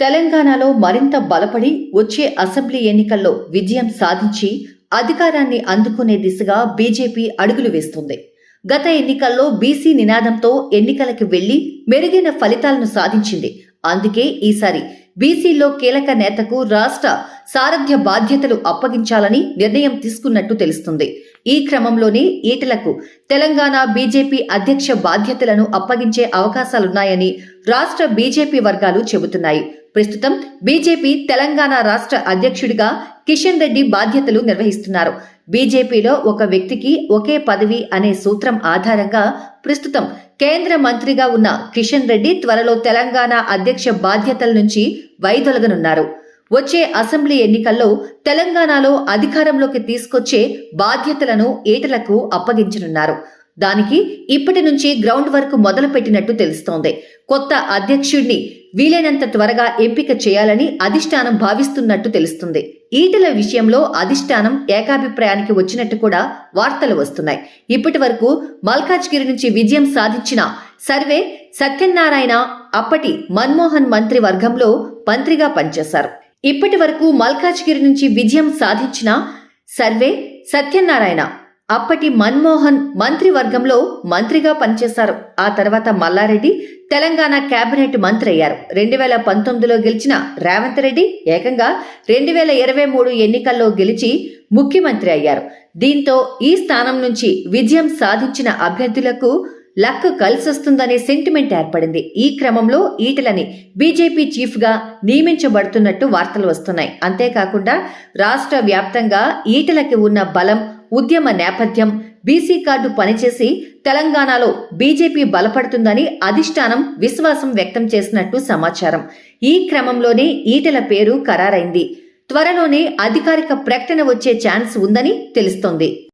తెలంగాణలో మరింత బలపడి వచ్చే అసెంబ్లీ ఎన్నికల్లో విజయం సాధించి అధికారాన్ని అందుకునే దిశగా బీజేపీ అడుగులు వేస్తుంది. గత ఎన్నికల్లో బీసీ నినాదంతో ఎన్నికలకు వెళ్ళి మెరుగైన ఫలితాలను సాధించింది. అందుకే ఈసారి బీసీలో కీలక నేతకు రాష్ట్ర సారథ్య బాధ్యతలు అప్పగించాలని నిర్ణయం తీసుకున్నట్టు తెలుస్తుంది. ఈ క్రమంలోనే ఈటలకు తెలంగాణ బీజేపీ అధ్యక్ష బాధ్యతలను అప్పగించే అవకాశాలున్నాయని రాష్ట్ర బీజేపీ వర్గాలు చెబుతున్నాయి. ప్రస్తుతం బీజేపీ తెలంగాణ రాష్ట్ర అధ్యక్షుడిగా కిషన్ రెడ్డి బాధ్యతలు నిర్వహిస్తున్నారు. బీజేపీలో ఒక వ్యక్తికి ఒకే పదవి అనే సూత్రం ఆధారంగా ప్రస్తుతం కేంద్ర మంత్రిగా ఉన్న కిషన్ రెడ్డి త్వరలో తెలంగాణ అధ్యక్ష బాధ్యతల నుంచి వైదొలగనున్నారు. వచ్చే అసెంబ్లీ ఎన్నికల్లో తెలంగాణలో అధికారంలోకి తీసుకొచ్చే బాధ్యతలను ఈటలకు అప్పగించనున్నారు. దానికి ఇప్పటి నుంచి గ్రౌండ్ వర్క్ మొదలు పెట్టినట్టు తెలుస్తోంది. కొత్త అధ్యక్షుడిని వీలైనంత త్వరగా ఎంపిక చేయాలని అధిష్టానం భావిస్తున్నట్టు తెలుస్తుంది. ఈటల విషయంలో అధిష్టానం ఏకాభిప్రాయానికి వచ్చినట్టు కూడా వార్తలు వస్తున్నాయి. ఇప్పటి వరకు మల్కాజ్గిరి నుంచి విజయం సాధించిన సర్వే సత్యనారాయణ అప్పటి మన్మోహన్ మంత్రి వర్గంలో మంత్రిగా పనిచేశారు. ఇప్పటి వరకు మల్కాజ్గిరి నుంచి విజయం సాధించిన సర్వే సత్యనారాయణ అప్పటి మన్మోహన్ మంత్రివర్గంలో మంత్రిగా పనిచేశారు ఆ తర్వాత మల్లారెడ్డి తెలంగాణ కేబినెట్ మంత్రి అయ్యారు రెండు వేల పంతొమ్మిదిలో గెలిచిన రేవంత్ రెడ్డి ఏకంగా రెండు వేల ఇరవై మూడు ఎన్నికల్లో గెలిచి ముఖ్యమంత్రి అయ్యారు. దీంతో ఈ స్థానం నుంచి విజయం సాధించిన అభ్యర్థులకు లక్ కలిసొస్తుందనే సెంటిమెంట్ ఏర్పడింది. ఈ క్రమంలో ఈటలని బీజేపీ చీఫ్గా నియమించబడుతున్నట్టు వార్తలు వస్తున్నాయి. అంతేకాకుండా రాష్ట్ర వ్యాప్తంగా ఈటలకి ఉన్న బలం ఉద్యమ నేపథ్యం. బీసీ కార్డు పనిచేసి తెలంగాణలో బీజేపీ బలపడుతుందని అధిష్టానం విశ్వాసం వ్యక్తం చేసినట్టు సమాచారం. ఈ క్రమంలోనే ఈటెల పేరు ఖరారైంది. త్వరలోనే అధికారిక ప్రకటన వచ్చే ఛాన్స్ ఉందని తెలుస్తోంది.